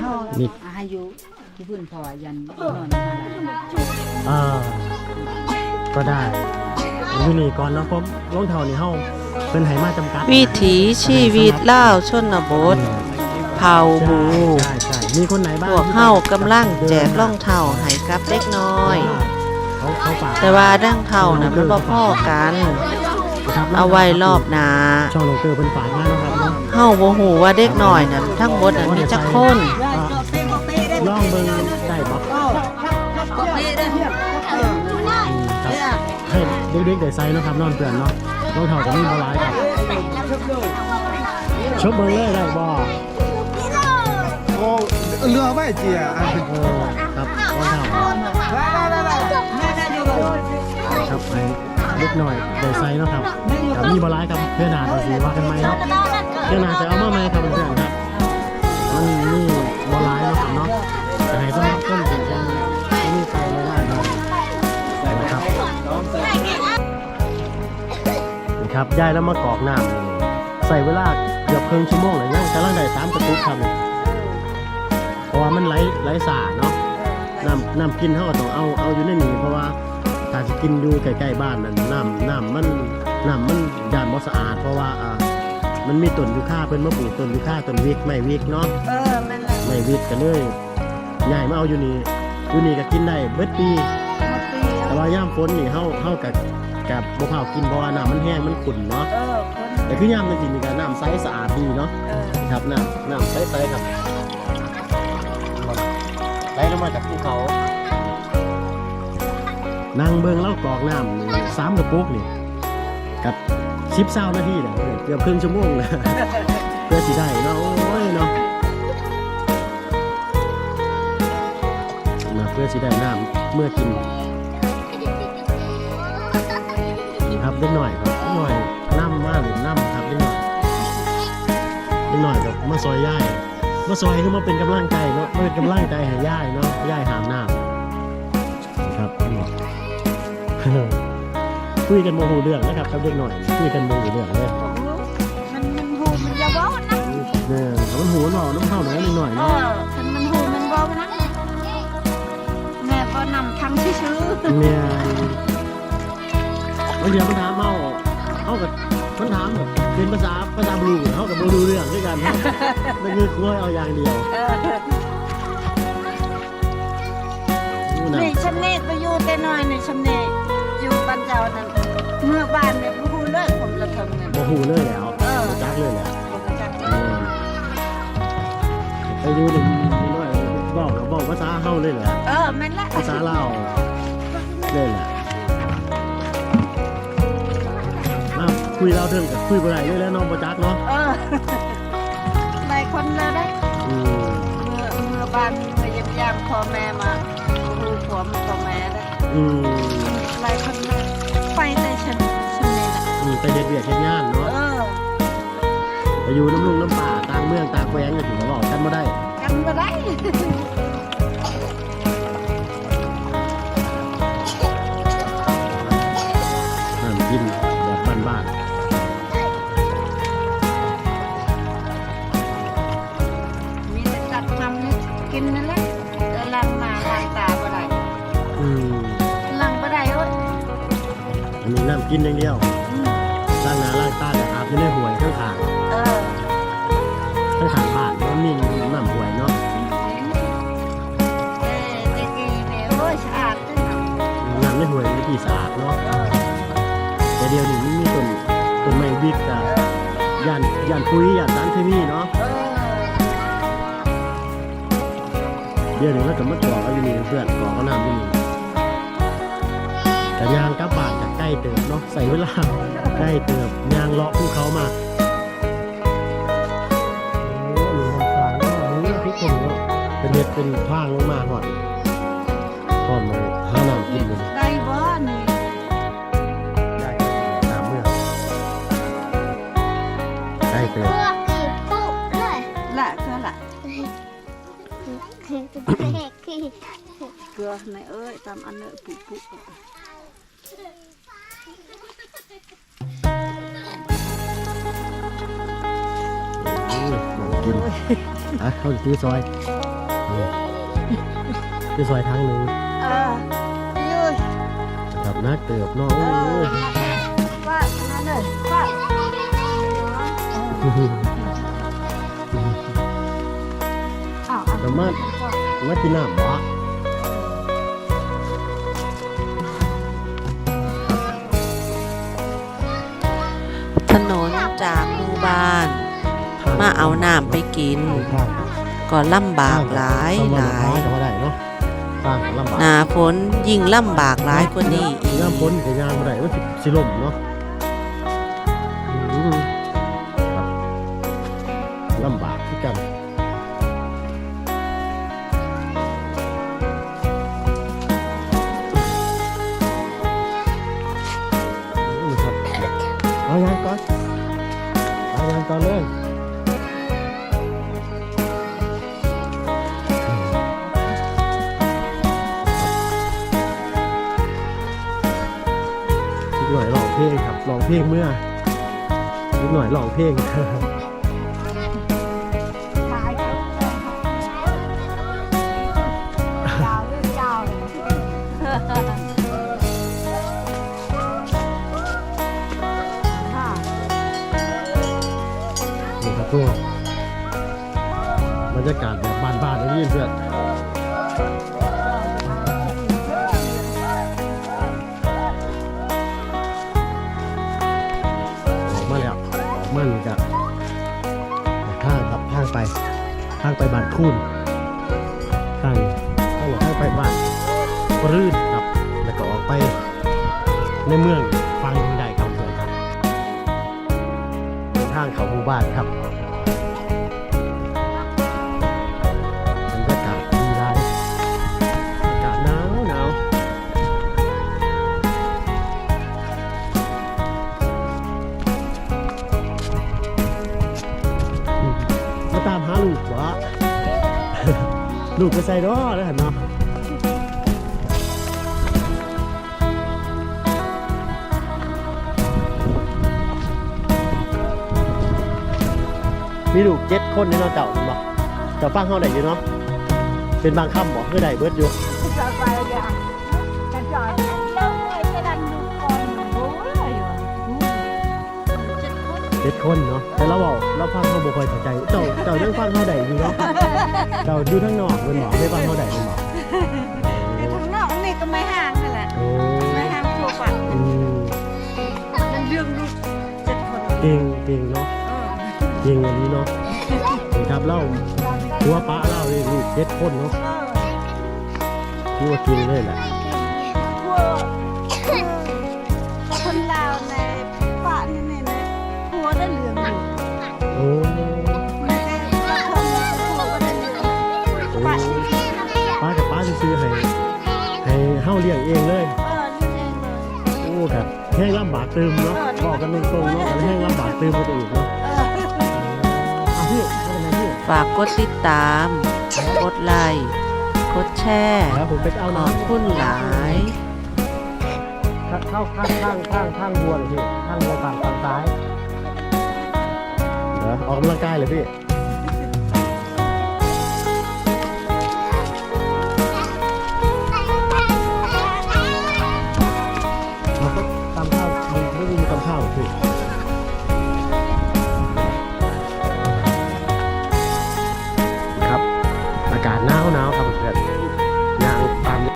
เฮานี่ อายุที่พื้นพอยันนอนมาละเออก็ได้อยู่นี่ก่อนเนาะผมรองเท้านี่เฮาเพิ่นให้มาจำกัดวิถีชีวิตเล่าวชนบท เผาหมูใช่ใช่มีคนไหนบ้างพวกเฮากำลังแจกรองเท้าให้กับเด็กน้อย เขาเขาฝากแต่ว่าดังเท่านะมันบ่พอกันครับ เอาไว้รอบหน้าช่องลงเกอร์เพิ่นฝากมาเนาะครับเนาะเฮาบ่ฮู้ว่าเด็กน้อยนั้นทั้งหมดนั้นมีจักคนย่องเบิ่งได้บ่เป้ได้เทียบครับให้เด็กๆได้ใส่เนาะครับนอนเพื่อนเนาะรองเท้าก็มีบ่หลายครับชบเบิ่งเลยได้บ่โอ้เรือไม่เจียอันเป็นเออครับรองเท้าครับให้เล็กหน่อยเดี๋ยไซส์เนาะครับกับมีบอลไลครับเพื่อนหนาจะสีว่ากันไหมเนาะเพื่อนหนาจะเอามาไหมครับเพื่อนครับมันนี่บอลไลเนาะครับเนาะจะให้สมัครต้นถึงจะมีไปไม่ได้เนาะนะครับนี่ครับย้ายแล้วมากรอกน้ำใส่เวลาเกือบครึ่งชั่วโมงเลยยังกำลังได้สามกระตุกครับเพราะว่ามันไหลไหลสาเนาะน้ำน้ำกินเขาก็ต้องเอาเอาอยู่ในนี้เพราะว่า ถ้าจะกินอยู่ใกล้ๆบ้านนั่นน้ำน้ำมันน้ำมันยานบ่สะอาด เพราะว่าอ่ามันมีต้นยูคาเพิ่นมาปลูกต้นยูคาต้นวิกไม้วิกเนาะเออแม่นละไม้วิกกันเลยใหญ่มาเอาอยู่นี่อยู่นี่ก็กินได้เบิดปี มาปีแต่ว่ายามฝนนี่เฮาเฮากับกับบ่พาวกินเพราะว่าน้ำมันแห้งมันขุ่นเนาะเออคนแต่คือยามมันสินี่ก็น้ำใสสะอาดดีเนาะ เออครับน้ำน้ำใสๆครับไหลลงมาจากภูเขา นั่งเบิ่งแล้วกรอกน้ำนี่สามกระปุกนี่กับชิปเศร้านาทีเนี่ยเกือบครึ่งชั่วโมงเลยเพื่อสิได้เนาะโอ้ยเนาะนะเพื่อสิได้น้ำเมื่อกินนี่ครับเล็กหน่อยครับเล็กหน่อยน้ำมากหรือน้ำครับเล็กหน่อยเล็กหน่อยกับมาซอยย่ายมาซอยคือมาเป็นกำลังใจเนาะมาเป็นกำลังใจให้ย่ายเนาะย่ายหามน้ำ ครับคุยกันโมโหเรื่องนะครับครับเด็กหน่อยคุยกันโมโหเรื่องเลยมันมันหูมันจะว้านะเนี่ยมันหูมันหนอน้ำเข้าหน่อยนิดหน่อยเอนาะอคันมันหูมันเว้านะแม่ก็นำทำชื่อเนี่ยบางทีมันถามเมาเขากับมันถามแบบเป็นภาษาภาษาบลูเขากับบลูเรื่องด้วยกันเนะมันคือคุยเอาอย่างเดียว ๆเออ นู่นน่ะนี่ชำเนกไปอยู่แต่น้อยนี่ชำเนกอยู่บ้านเจ้านั่นเมื่อบ้านเนี่ยบ่ฮู้เลยผมละเทิงเนี่ยโมโหเลยแล้วเออจักเลยแหละผมก็จักเนี่ยไปดูหนึ่งนิดหน่อยบอกบอกภาษาเฮาเลยแหละเออแม่นละภาษาลาวเลยแหละมาคุยเราวเรื่องกับคุยบ่ได้เลยแล้วน้องประจักษ์เนาะเออหลายคนเลยได้อืมเมื่อเมื่อบ้านไปเยี่ยมยามพ่อแม่มา ดูผัวมันพ่อแม่ได้อืมหลายคนเลยไปแต่ฉันฉันนี่แหละอืมไปเฮ็ดเวียกเฮ็ดงานเนาะเออไปอยู่น้ำลุงน้ำป่าต่างเมืองต่างแควงก็ถือว่าบอกกันบ่ได้กันมาได้ กินอย่างเดียวอืมล้างหน้าล้างตาแต่อาบอยู่ในห่วยข้างขางเออข้างขางบ้านมันมีน้ำห่วยเนาะเออแต่กี้เนี่ยโอ้ยสะอาดจังเนาะน้ำในห่วยมันกี่สะอาดเนาะแต่เดียวนี้มันมีต้นต้นไม้วิกอะย่านย่านปุ๋ยย่านสารเคมีเนาะเออเดี๋ยวนี้เราจะมาต่อกันอยู่นี่เพื่อนต่อก็น้ำอยู่นี่แต่ยางกลับบ้านจากใก ล้เติบเนาะใส่เวลาใกล้เติบยางเลาะภูเขามาโอ้หนูมันฟางเนาะนี่พริกผงเนาะเป็นเม็ดเป็นทางลงมาหอดหอดมาหาน้ำกินเลยได้บ่นี่ได้น้ำเมื่อใกล้เติบพวกกี่ปุ๊บเลยละเกลือละคือคือคือเกลือในเอ้ยตามอันเอ้ยปุปุอืมน้ำ กินอะเข้าที่ซอยเนี่คือซอยทางหนึ่งเออยุยครับนักเติบเนาะเอโอ้อยว่าขนาดนั้นว่าอ้าวสามารถมากินน้ำบ่ถ นนจากหมู่บ้าน มาเอาน้ำไปกินทางก็ลำบากหลายหลายก็ว่าได้เนาะทางก็ลำบากหน้าฝนยิ่งลำบากหลายกว่านี้อีกน้ำฝนก็ยางบ่ได้ว่าสิสิล่มเนาะ เพลงเมื่ออีกหน่อยร้องเพลงถ่ายเขายาวเลยยาวค่ะนี่ครับตัวบรรยากาศแบบบ้านๆนะพี่เพื่อน คูนทางนี้ทางหลอกให้ไปบ้านปรื้นครับ แล้วก็ออกไปในเมืองฟังได้ครับเพื่อนครับ ทางเขาหมู่บ้านครับ ลูกไปใส่ดอแล้วเห็นเนาะมีลูกเจ็ดคนในเนาะเจ้าเห็นบ่เจ้าฟังเขาได้อยู่เนาะเป็นบางคำบอกคือใดเบิดอยู่จอดไปอย่าง จ็ดคนเจ็ดคนเนาะแต่เราบอกเราฟังเขาบ่ค่อยเข้าใจ เจ้าเจ้ายังฟังเขาได้อยู่เนาะเจ้าอยู่ทั้งนอกเป็นหมอไม่ฟังเขาได้เป็นหมอแต่ข้างนอกนี่ก็ไม่ห่างนั่นแหละโอ้ไม่ห่างตัวกว่าอืมมันเรื่องลูกเจ็ดคนเก่งเก่งเนาะเออเก่งอันนี้เนาะนี่ครับเล่าตัวป้าเล่าเลยลูกเจ็ดคนเนาะ เออที่ว่าเก่งเลยแหละ เฮาเลี้ยงเองเลย เออนี่เองเลยโอ้ครับแห้งลำบากเติมเนาะบอกกันตรงๆเนาะแห้งลำบากเติมมาตัวอีกเนาะเออเอาพี่เอาไปไหนพี่ฝากกดติดตาม กดไลค์กดแชร์แล้วผมไปเอาขน้อบคุณหลาย เข้าข้างข้างข้างข้างบัวเลยพี่ข้างบัวฝั่งฝั่งซ้ายเดี๋ยวออกกำลังกายเลยพี่